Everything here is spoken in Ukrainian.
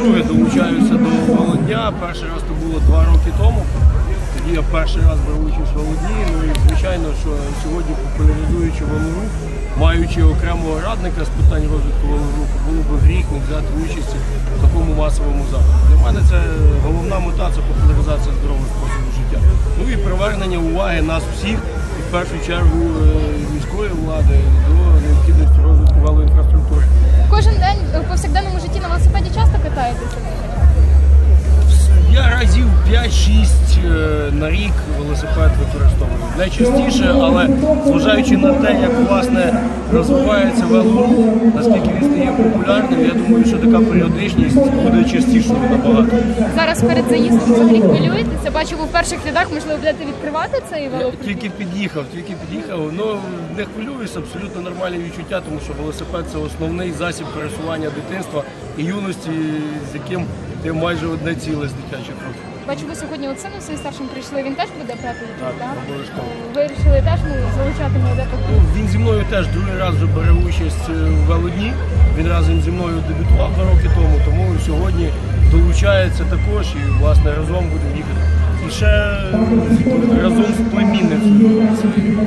вдруге долучаюся до Володня. Перший раз то було два роки тому. Тоді я перший раз брав участь в Володні. Ну і звичайно, що сьогодні популяризуючи велорух, маючи окремого радника з питань розвитку велоруху, було б гріх не взяти участь в такому масовому заході. Для мене це головна мета це популяризація здорового способу життя. Ну і привернення уваги нас всіх, і в першу чергу е, this amazing. На рік велосипед використовую. Не частіше, але зважаючи на те, як власне розвивається велорух, наскільки він стає популярним, я думаю, що така періодичність буде частішою набагато. Зараз перед заїздом взагалі хвилюєтеся? Бачу, ви в перших рядах, можливо, будете відкривати цей Я тільки під'їхав, тільки під'їхав. Ну не хвилююсь, абсолютно нормальні відчуття, тому що велосипед це основний засіб пересування дитинства і юності, з яким ти майже одне ціле з дитячих років. Бачу, ви сьогодні от сину своїм старшим прийшли. Він теж буде брати Так, участь, так? обов'язково. Вирішили теж ну, залучати молодих. Ну, Він зі мною теж другий раз вже бере участь е, в велодні. Він разом зі мною дебютував два роки тому, тому сьогодні долучається також і власне разом будемо їхати. І ще е, разом з племінницею. своєю.